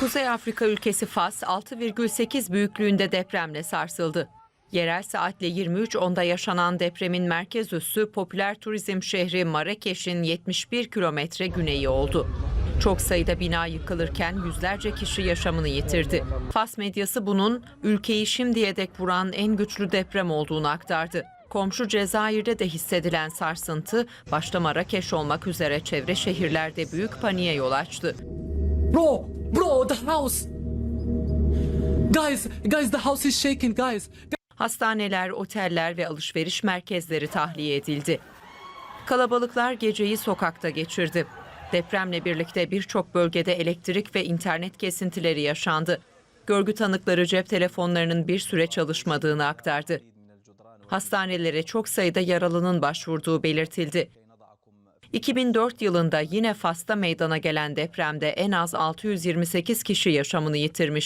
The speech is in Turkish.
Kuzey Afrika ülkesi Fas 6,8 büyüklüğünde depremle sarsıldı. Yerel saatle 23.10'da yaşanan depremin merkez üssü popüler turizm şehri Marrakeş'in 71 kilometre güneyi oldu. Çok sayıda bina yıkılırken yüzlerce kişi yaşamını yitirdi. Fas medyası bunun ülkeyi şimdiye dek vuran en güçlü deprem olduğunu aktardı. Komşu Cezayir'de de hissedilen sarsıntı başta Marrakeş olmak üzere çevre şehirlerde büyük paniğe yol açtı. Bro, bro, the house. Guys, guys, the house is shaking, guys. Hastaneler, oteller ve alışveriş merkezleri tahliye edildi. Kalabalıklar geceyi sokakta geçirdi. Depremle birlikte birçok bölgede elektrik ve internet kesintileri yaşandı. Görgü tanıkları cep telefonlarının bir süre çalışmadığını aktardı. Hastanelere çok sayıda yaralının başvurduğu belirtildi. 2004 yılında yine Fas'ta meydana gelen depremde en az 628 kişi yaşamını yitirmiş.